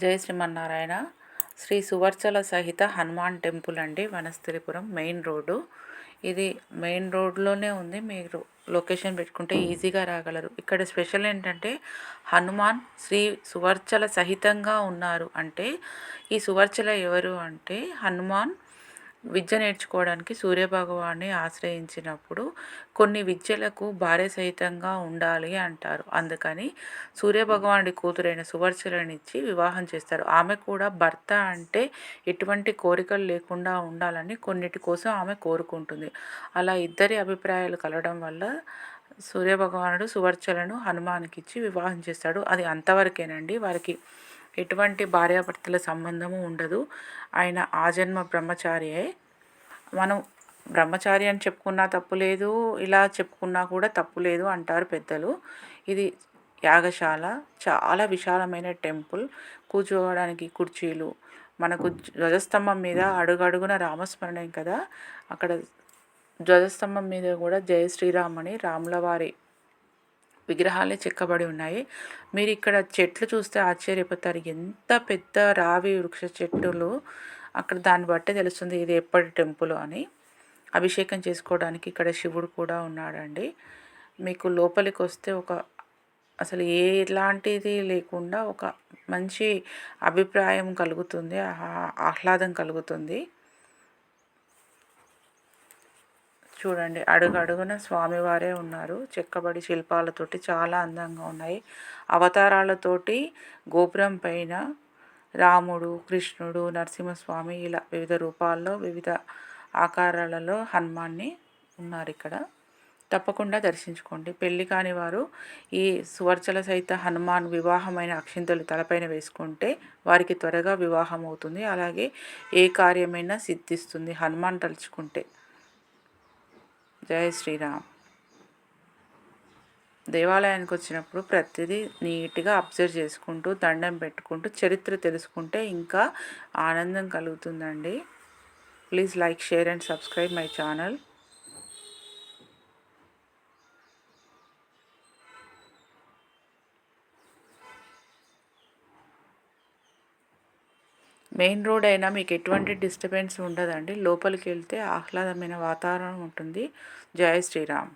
జై శ్రీమన్నారాయణ. శ్రీ సువర్చల సహిత హనుమాన్ టెంపుల్ అండి వనస్థలిపురం మెయిన్ రోడ్డు. ఇది మెయిన్ రోడ్లోనే ఉంది. మీరు లొకేషన్ పెట్టుకుంటే ఈజీగా రాగలరు. ఇక్కడ స్పెషల్ ఏంటంటే హనుమాన్ శ్రీ సువర్చల సహితంగా ఉన్నారు. అంటే ఈ సువర్చల ఎవరు అంటే హనుమాన్ విద్య నేర్చుకోవడానికి సూర్యభగవాన్ని ఆశ్రయించినప్పుడు కొన్ని విద్యలకు భార్య సహితంగా ఉండాలి అంటారు. అందుకని సూర్యభగవానుడి కూతురైన సువర్చలనిచ్చి వివాహం చేస్తారు. ఆమె కూడా భర్త అంటే ఎటువంటి కోరికలు లేకుండా ఉండాలని కొన్నిటి కోసం ఆమె కోరుకుంటుంది. అలా ఇద్దరి అభిప్రాయాలు కలవడం వల్ల సూర్యభగవానుడు సువర్చలను హనుమానికి ఇచ్చి వివాహం చేస్తాడు. అది అంతవరకేనండి. వారికి ఎటువంటి భార్యాభర్తల సంబంధము ఉండదు. ఆయన ఆజన్మ బ్రహ్మచారియే మనం బ్రహ్మచారి అని చెప్పుకున్నా తప్పు లేదు ఇలా చెప్పుకున్నా కూడా తప్పు లేదు అంటారు పెద్దలు. ఇది యాగశాల చాలా విశాలమైన టెంపుల్. కూర్చోవడానికి కుర్చీలు. మనకు ధ్వజస్తంభం మీద అడుగడుగున రామస్మరణం కదా. అక్కడ ధ్వజస్తంభం మీద కూడా జయ శ్రీరామ్ అని రాముల వారి విగ్రహాలే చెక్కబడి ఉన్నాయి. మీరు ఇక్కడ చెట్లు చూస్తే ఆశ్చర్యపోతారు. ఎంత పెద్ద రావి వృక్ష చెట్టులు. అక్కడ దాన్ని బట్టే తెలుస్తుంది ఇది ఎప్పటి టెంపుల్ అని. అభిషేకం చేసుకోవడానికి ఇక్కడ శివుడు కూడా ఉన్నాడండి. మీకు లోపలికి వస్తే ఒక అసలు ఏ ఎలాంటిది లేకుండా ఒక మంచి అభిప్రాయం కలుగుతుంది. ఆహ్లాదం కలుగుతుంది. చూడండి అడుగు అడుగున స్వామివారే ఉన్నారు. చెక్కబడి శిల్పాలతోటి చాలా అందంగా ఉన్నాయి. అవతారాలతోటి గోపురం పైన రాముడు కృష్ణుడు నరసింహస్వామి ఇలా వివిధ రూపాల్లో వివిధ ఆకారాలలో హనుమాన్ని ఉన్నారు ఇక్కడ. తప్పకుండా దర్శించుకోండి. పెళ్ళి కాని వారు ఈ సువర్చల సహిత హనుమాన్ వివాహమైన అక్షింతలు తలపైన వేసుకుంటే వారికి త్వరగా వివాహం అవుతుంది అలాగే ఏ కార్యమైనా సిద్ధిస్తుంది హనుమాన్ తలుచుకుంటే. జయ శ్రీరామ్. దేవాలయానికి వచ్చినప్పుడు ప్రతిదీ నీట్గా అబ్జర్వ్ చేసుకుంటూ దండం పెట్టుకుంటూ చరిత్ర తెలుసుకుంటే ఇంకా ఆనందం కలుగుతుందండి. Please like share and subscribe my channel. Main road అయినా మీకు ఎటువంటి డిస్టర్బెన్స్ ఉండదండి. లోపలికి వెళ్తే ఆహ్లాదమైన వాతావరణం ఉంటుంది. జై శ్రీరామ్.